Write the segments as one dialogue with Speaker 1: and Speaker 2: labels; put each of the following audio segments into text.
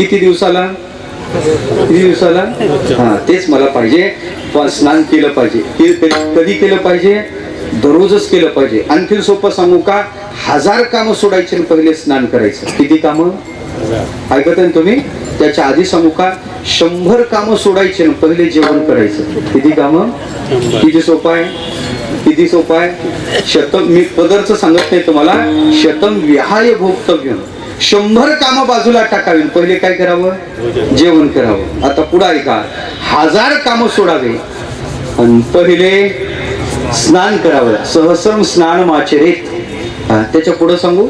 Speaker 1: किती दिवसाला? किती दिवसाला? हा तेच मला पाहिजे. स्नान केलं पाहिजे. कधी- केलं पाहिजे? दररोजच केलं पाहिजे. आणखीन सोपं सांगू का? हजार कामं सोडायचे आणि पहिले स्नान करायचं. किती कामं? ऐकत आहे ना तुम्ही? त्याच्या आधी सांगू का? शंभर कामं सोडायचे आणि पहिले जेवण करायचं. किती कामं? किती सोपं आहे? किती सोपं आहे? शतम मी पदरचं सांगत नाही तुम्हाला. शतम विहाय भोक्तव्य. शंभर कामं बाजूला टाकावी. पहिले काय करावं? जेवण करावं. आता पुढे ऐका. हजार कामं सोडावे. आणि पहिले स्नान करावं. सहसम स्नान माचरेत हा, त्याच्या पुढे सांगू?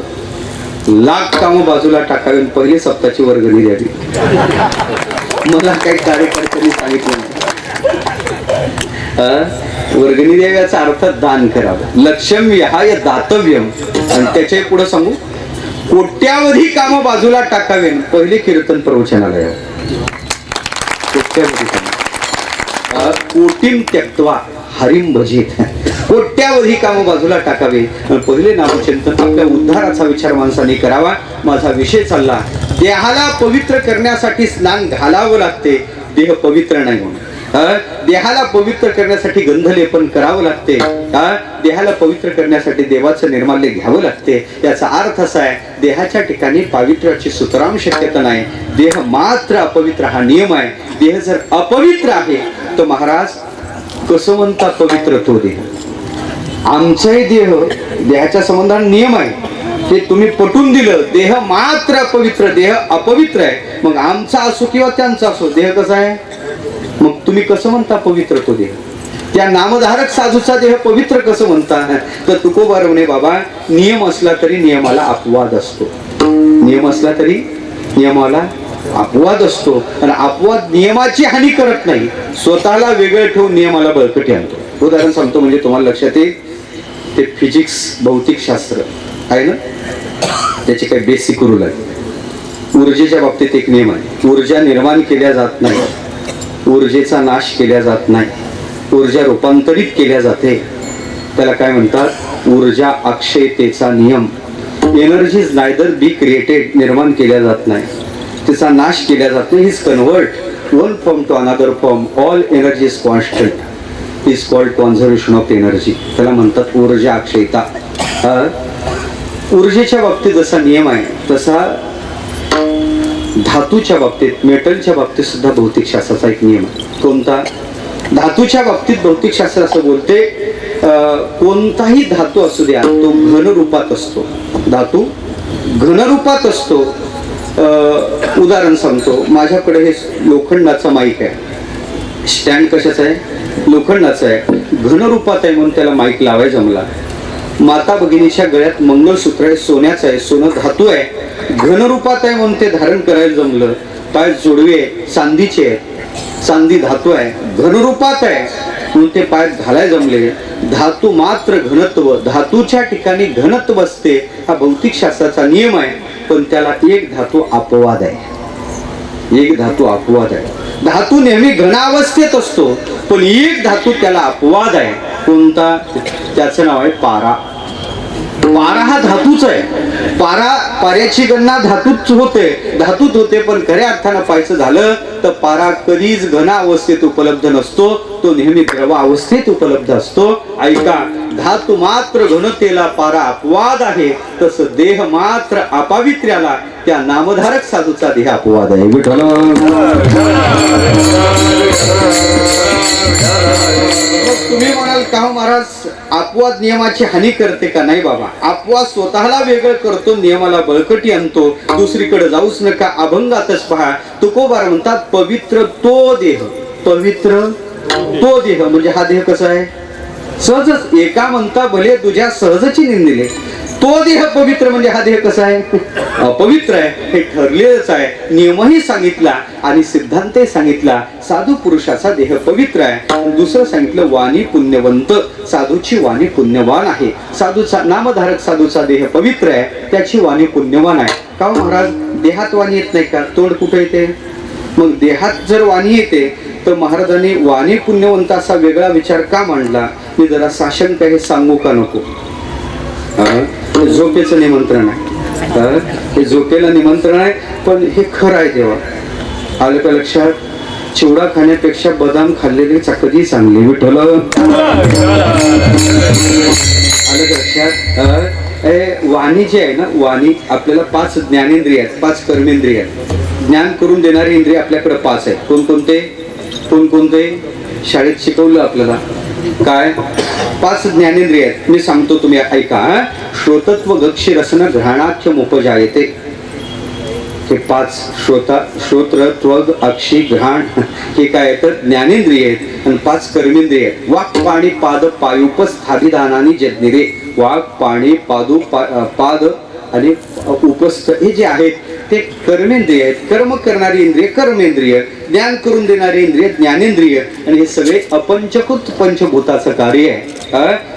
Speaker 1: लाख कामं बाजूला टाकावी पहिले सप्ताची वर्गणी द्यावी. मला काही कार्यकर्त्यांनी सांगितलं. हा? वर्गणी द्यावी याचा अर्थ दान करावं. लक्ष्यम विहाय दातव्यम आणि त्याच्याही पुढे सांगू? कोट्यावधी कामं बाजूला टाकावे पहिले कीर्तन प्रवचनालय. कोट्यावधी कामं. कोटीम त्यक्त्वा हरिम भजेत. कोट्यावधी कामं बाजूला टाकावे. पहिले नामचिंतन आपल्या उद्धाराचा विचार माणसाने करावा. माझा विषय चालला. देहाला पवित्र करण्यासाठी स्नान घालावं लागते. देह पवित्र नाही म्हणून. देहाला पवित्र करण्यासाठी गंधलेपन करावं लागते. देहाला पवित्र करण्यासाठी देवाचं निर्माल्य घ्यावं लागते. याचा अर्थ असा आहे देहाच्या ठिकाणी पावित्र्याची सुतराम शक्यता नाही. देह मात्र अपवित्र हा नियम आहे. देह जर अपवित्र आहे तर महाराज कसं म्हणता पवित्र तो देह? आमचाही देह देहाच्या संबंधाने नियम आहे. ते तुम्ही पटून दिलं. देह मात्र अपवित्र देह अपवित्र आहे. मग आमचा असो किंवा त्यांचा असो देह कसा आहे? मग तुम्ही कसं म्हणता पवित्र तो देह? त्या नामधारक साधूचा देह पवित्र कसं म्हणता? तर तुकोबार म्हणे बाबा नियम असला तरी नियमाला अपवाद असतो. नियम असला तरी नियमाला अपवाद असतो. आणि अपवाद नियमाची हानी करत नाही. स्वतःला वेगळं ठेवून नियमाला बळकटी आणतो. उदाहरण सांगतो म्हणजे तुम्हाला लक्षात येईल. ते फिजिक्स भौतिक शास्त्र आहे ना? त्याचे काही बेसिक रूल आहे ऊर्जेच्या बाबतीत एक नियम आहे. ऊर्जा निर्माण केल्या जात नाही. ऊर्जेचा नाश केल्या जात नाही. ऊर्जा रूपांतरित केल्या जाते. त्याला काय म्हणतात? ऊर्जा अक्षयतेचा नियम. एनर्जी नायदर बी क्रिएटेड निर्माण केल्या जात नाही. तिचा नाश केल्या जात नाही. Is convert one form to another form all energy is constant is called conservation of energy त्याला म्हणतात ऊर्जा अक्षयता. ऊर्जेच्या बाबतीत जसा नियम आहे तसा धातूच्या बाबतीत मेटलच्या बाबतीत सुद्धा भौतिक शास्त्राचा एक नियम आहे. कोणता? धातूच्या बाबतीत भौतिक शास्त्र असं बोलते कोणताही धातू असू द्या तो घनरूपात असतो. धातू घनरूपात असतो. उदाहरण सांगतो. माझ्याकडे हे लोखंडाचा माईक आहे. स्टँड कशाचा आहे? लोखंडाचा आहे. घनरूपात आहे म्हणून त्याला माईक लावाय मला. माता भगिनीच्या गळ्यात मंगळसूत्र आहे सोन्याचं आहे सोनं धातू आहे. घनरूपात आहे म्हणून ते धारण करायला जमलं. पाय जोडवे चांदीचे आहे चांदी धातू आहे. घनरूपात आहे म्हणून ते पाय घालाय जमले. धातू मात्र घनत्व धातूच्या ठिकाणी घनत्व असते हा भौतिक शास्त्राचा नियम आहे. पण त्याला एक धातू अपवाद आहे. एक धातू अपवाद आहे. धातू नेहमी घनावस्थेत असतो पण एक धातू त्याला अपवाद आहे. कोणता? त्याचं नाव आहे पारा. पारा हा धातूच आहे. पारा पाऱ्याची गणना धातूच होते. धातूत होते पण खऱ्या अर्थानं पाहायचं झालं तर पारा कधीच घन अवस्थेत उपलब्ध नसतो. तो नेहमी द्रव अवस्थेत उपलब्ध असतो. ऐका धातू मात्र घनतेला पारा अपवाद आहे. तस देह मात्र अपावित्र्याला त्या नामधारक साधूचा देह अपवाद आहे. विठ्ठल. तुम्ही म्हणाल का महाराज अपवाद नियमाची हानी करते का? नाही बाबा. अपवाद स्वतःला वेगळं करतो नियमाला बळकटी आणतो. दुसरीकडे जाऊच नका. अभंगातच पहा. तुकोबार म्हणतात पवित्र तो देह. पवित्र तो देह. म्हणजे हा देह कसा आहे? सहजच एका म्हणता भले तुझ्या सहजची निंदिले तो देह पवित्र म्हणजे हा देह कसा आहे? अपवित्र आहे. हे ठरलेलंच आहे. नियमही सांगितला आणि सिद्धांतही सांगितला साधू पुरुषाचा देह पवित्र आहे. दुसरं सांगितलं वाणी पुण्यवंत साधूची वाणी पुण्यवान आहे. साधूचा नामधारक साधूचा देह पवित्र आहे. त्याची वाणी पुण्यवान आहे. का हो महाराज? देहात वाणी येत नाही का? तोंड कुठे येते? मग देहात जर वाणी येते तर महाराजांनी वाणी पुण्यवंत असा वेगळा विचार का मांडला? मी जरा साशंक हे सांगू का नको? हा? झोपेचं निमंत्रण आहे. हे झोपेला निमंत्रण आहे पण हे खरं आहे तेव्हा. आलं का लक्षात? चिवडा खाण्यापेक्षा बदाम खाल्लेले कधी चांगले विठ्ठल. आलं लक्षात? अं, वाणी जे आहे ना वाणी आपल्याला पाच ज्ञानेंद्रिय आहेत पाच कर्मेंद्रिय आहेत. ज्ञान करून देणारे इंद्रिय आपल्याकडे पाच आहेत. कोणकोणते? कोणकोणते शाळेत शिकवलं आपल्याला. काय? पाच ज्ञानेंद्रिय आहेत. मी सांगतो तुम्ही ऐका श्रोतत्व गक्षी रसन घ्राणाख्य उपजायते हे पाच श्रोता श्रोत्र त्वग अक्षी घ्राण हे काय आहे तर ज्ञानेंद्रिय आहेत आणि पाच कर्मेंद्रिय आहेत. वाक पाणी पाद पायुपस्थाभिधानानी जज्ञिरे. वाक पाणी पादू पा पाद आणि उपस्थ हे जे आहेत ते कर्मेंद्रिय आहेत. कर्म करणारी इंद्रिय कर्मेंद्रिय ज्ञान करून देणारे इंद्रिय ज्ञानेंद्रिय. आणि हे सगळे अपंचकृत पंचभूताचं कार्य आहे.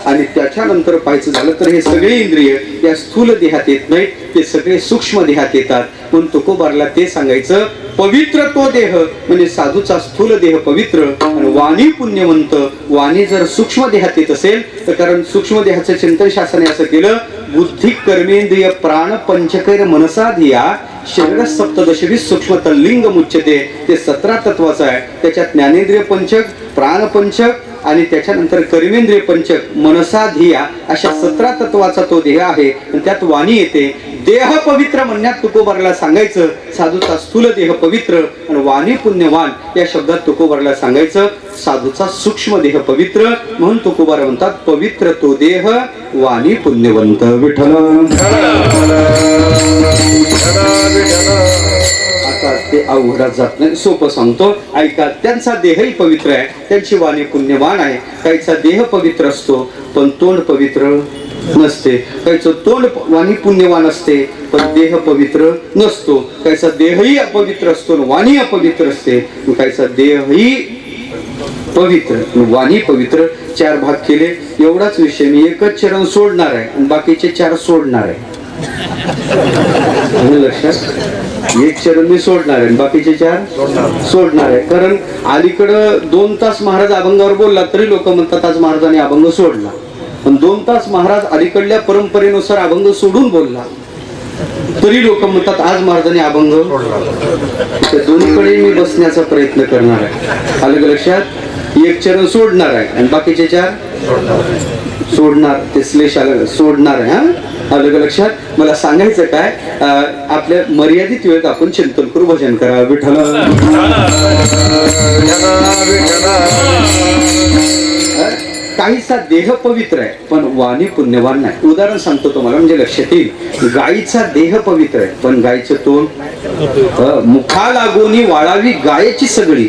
Speaker 1: आणि त्याच्यानंतर पाहायचं झालं तर हे सगळे इंद्रिय या स्थूल देहात येत नाहीत ते सगळे सूक्ष्म देहात येतात. म्हणून तुकोबारला ते सांगायचं पवित्र तो देह म्हणजे साधूचा स्थूल देह पवित्र आणि वाणी पुण्यवंत. वाणी जर सूक्ष्म देहात येत असेल तर कारण सूक्ष्म देहाचं चिंतन शासनाने असं केलं बुद्धी कर्मेंद्रिय प्राण पंचकैर मनसा धिया शरीर सप्तदशवी सूक्ष्म तल्लिंग मुच्यते ते सतरा तत्वाचं आहे. त्याच्यात ज्ञानेंद्रिय पंचक प्राणपंचक आणि त्याच्यानंतर कर्मेंद्रिय पंचक मनसा धिया अशा सतरा तत्वाचा तो देह आहे. आणि त्यात वाणी येते. देह पवित्र म्हणण्यात तुकोबारला सांगायचं. साधूचा स्थूल देह पवित्र आणि वाणी पुण्यवान या शब्दात तुकोबारला सांगायचं. साधूचा सूक्ष्म देह पवित्र म्हणून तुकोबार म्हणतात पवित्र तो देह वाणी पुण्यवंत. विठ्ठल आता ते अवघडात जात नाही. सोपं सांगतो. ऐका त्यांचा देहही पवित्र आहे. त्यांची वाणी पुण्यवान आहे. काहीचा देह पवित्र असतो पण तोंड पवित्र नसते. त्याचं तोंड वाणी पुण्यवान असते पण देह पवित्र नसतो. त्याचा देहही अपवित्र असतो वाणी अपवित्र असते. आणि देहही पवित्र वाणी पवित्र चार भाग केले. एवढाच विषय. मी एकच चरण सोडणार आहे आणि बाकीचे चार सोडणार आहे. लक्षात? एक चरण मी सोडणार आहे आणि बाकीचे चार सोडणार आहे. कारण अलीकडं दोन तास महाराज अभंगावर बोलला तरी लोक म्हणतात आज महाराजांनी अभंग सोडला. पण दोन तास महाराज अलीकडल्या परंपरेनुसार अभंग सोडून बोलला. तरी लोक म्हणतात आज महाराजांनी अभंग दोन्हीकडे मी बसण्याचा प्रयत्न करणार आहे. का लक्षात एक चरण सोडणार आहे आणि बाकीचे चार सोडणार ते श्लेष आलं सोडणार आहे हा? का लक्षात मला सांगायचं काय आपल्या मर्यादित वेळेत आपण चिंतन करू भजन करा विठ्ठल. अं, काहीचा देह पवित्र आहे पण वाणी पुण्यवान नाही. उदाहरण सांगतो तुम्हाला म्हणजे लक्षात येईल. गायीचा देह पवित्र आहे पण गायीचं तोंड? मुखा लागोनी वाळावी गायची सगळी.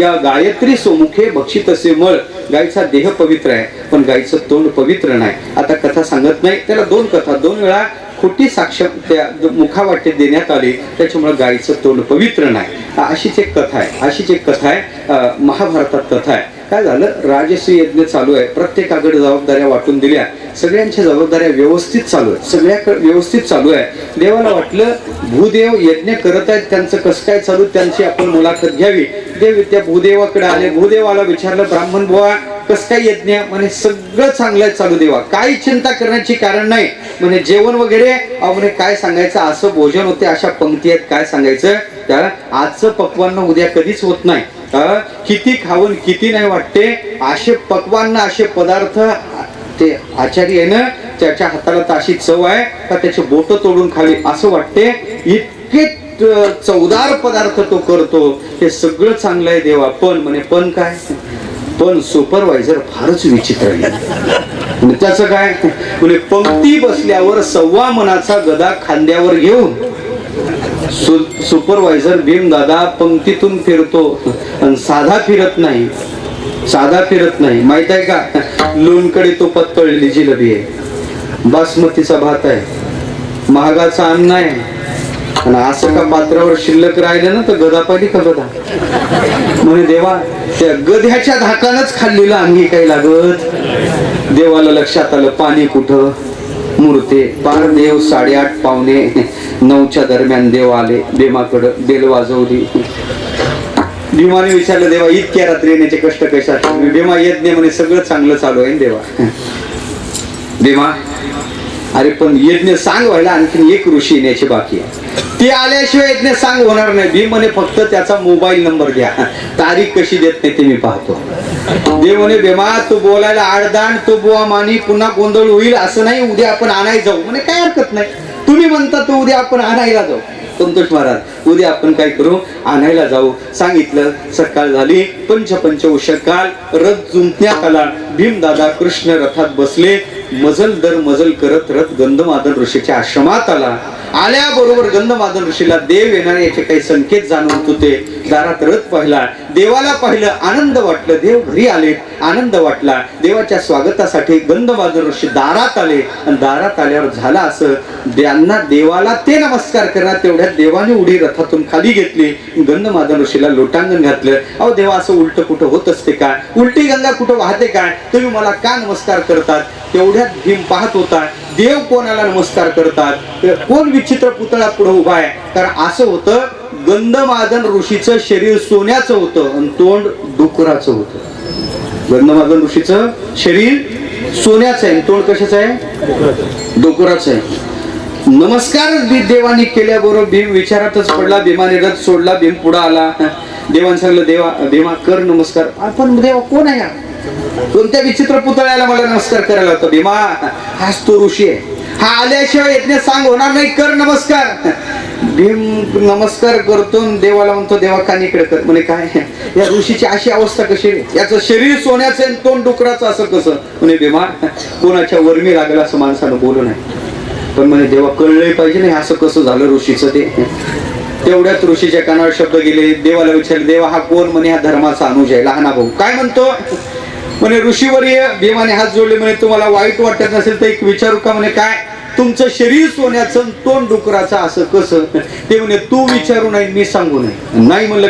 Speaker 1: या गायत्री सोमुखे बक्षित असे मळ. गायीचा देह पवित्र आहे पण गायीचं तोंड पवित्र नाही. आता कथा सांगत नाही त्याला दोन कथा दोन वेळा खोटी साक्ष त्या मुखा वाटेत देण्यात आली त्याच्यामुळे गायीचं तोंड पवित्र नाही. अशीच एक कथा आहे अशीच एक कथा आहे महाभारतात कथा आहे. काय झालं? राजश्री यज्ञ चालू आहे. प्रत्येकाकडे जबाबदाऱ्या वाटून दिल्या. सगळ्यांच्या जबाबदाऱ्या व्यवस्थित चालू आहेत. सगळ्याकडे व्यवस्थित चालू आहे. देवाला वाटलं भूदेव यज्ञ करत आहेत. त्यांचं कसं काय चालू? त्यांची आपण मुलाखत घ्यावी. देव त्या भूदेवाकडे आले. भूदेवाला विचारलं ब्राह्मण बुवा कसं काय यज्ञ? म्हणे सगळं चांगलं आहे चालू देवा. काही चिंता करण्याची कारण नाही. म्हणे जेवण वगैरे? अहो म्हणे काय सांगायचं? असं भोजन होते अशा पंक्ती आहेत. काय सांगायचं? त्या आजचं पक्वान उद्या कधीच होत नाही. किती खाऊन किती नाही वाटते असे पक्वान्न असे पदार्थ ते आचार्य आहे ना त्याच्या हाताला तर अशी चव आहे का त्याचे बोट तोडून खावी असं वाटते. इतके चवदार पदार्थ तो करतो. हे सगळं चांगलं आहे देवा. पण म्हणे पण काय? पण सुपरवायझर फारच विचित्र आहे. त्याचं काय? म्हणजे पंक्ती बसल्यावर सव्वा मनाचा गदा खांद्यावर घेऊन सु- सुपरवायझर भीम दादा पंक्तीतून फिरतो आणि साधा फिरत नाही. साधा फिरत नाही. माहीत आहे का? लोणकडे तो पत्तळलेली जिलबी आहे. बासमतीचा भात आहे. महागाचा अन्न आहे. आणि असं का पात्रावर शिल्लक राहिलं ना तर गदा पाहिली का गदा? म्हणे देवा त्या गध्याच्या धाकानच खाल्लेलं अंगी काही लागत? देवाला लक्षात आलं पाणी कुठं? मूर्ते पार देव साडेआठ पावणे नऊच्या दरम्यान देव आले देमाकडं बेल वाजवली. भीमाने विचारलं देवा इतक्या रात्री येण्याचे कष्ट कशात? भीमा येत नाही म्हणे सगळं चांगलं चालू आहे देवा. भीमा अरे पण यज्ञ सांग व्हायला आणखीन एक ऋषी येण्याची बाकी आहे. ते आल्याशिवाय यज्ञ सांग होणार नाही. भीम म्हणे फक्त त्याचा मोबाईल नंबर द्या तारीख कशी देत नाही ते मी पाहतो. देव म्हणे बेमा तू बोलायला आडदाण तो बुवा मानी पुन्हा गोंधळ होईल असं नाही. उद्या आपण आणायला जाऊ. म्हणे काय हरकत नाही. तुम्ही म्हणता तो उद्या आपण आणायला जाऊ. संतोष महाराज उद्या आपण काय करू? आणायला जाऊ. सांगितलं सकाळ झाली. पंच पंच रथ जुंपण्यात आला भीमदादा कृष्ण रथात बसले. मजल दर मजल करत रथ गंधमादन ऋषीच्या आश्रमात आला. आल्याबरोबर गंधमादन ऋषीला देव येणार याचे काही संकेत जाणवत होते. दारात रथ पाहिला. देवाला पाहिलं आनंद वाटलं देव घरी आले आनंद वाटला. देवाच्या स्वागतासाठी गंधमादन ऋषी दारात आले. आणि दारात आल्यावर झाला असं त्यांना देवाला ते नमस्कार करणार तेवढ्या देवाने उडी रथातून खाली घेतली. गंधमादन ऋषीला लोटांगण घातलं. अहो देवा असं उलट कुठं होत असते का? उलटी गंगा कुठं वाहते काय तुम्ही मला का नमस्कार करतात? तेवढ्यात भीम पाहत होता देव कोणाला नमस्कार करतात? कोण विचित्र पुतळा पुढे उभा आहे? कारण असं होतं गंधमादन ऋषीचं शरीर सोन्याचं होतं आणि तोंड डुकराचं होतं. गंधमादन ऋषीचं शरीर सोन्याचं आहे. तोंड कशाचं आहे? डोकराचं आहे. नमस्कार बी- देवानी केल्याबरोबर भीम विचारातच पडला भीमाने रथ सोडला भीम पुढे आला. देवाने सांगलं देवा भीमा कर नमस्कार. आपण देवा कोण आहे कोणत्या विचित्र पुतळ्याला मला नमस्कार करायला होता भीमा हाच तो ऋषी आहे. हा आल्याशिवाय यज्ञ सांग होणार नाही कर नमस्कार. भीम नमस्कार करतो देवाला म्हणतो देवा कानीकडे कर म्हणे काय? या ऋषीची अशी अवस्था कशी याचं शरीर सोन्याचं आणि तोंड डुकराचं असं कसं? म्हणे भीमा कोणाच्या वर्मी लागला असं माणसानं बोलू नाही पण म्हणे देवा कळलंही पाहिजे नाही असं कसं झालं ऋषीचं ते? तेवढ्यात ऋषीच्या कानावर शब्द गेले. देवाला विचारले देवा हा कोण म्हणे हा धर्माचा अनुज आहे? लहाना भाऊ. काय म्हणतो? म्हणे ऋषीवर्य भीमाने हात जोडले. म्हणे तुम्हाला वाईट वाटत नसेल तर एक विचारू का? म्हणे काय? तुमचं शरीर सोन्याचं तोंड डुकराचं असं कसं? ते म्हणे तू विचारू नाही मी सांगू नाही म्हणलं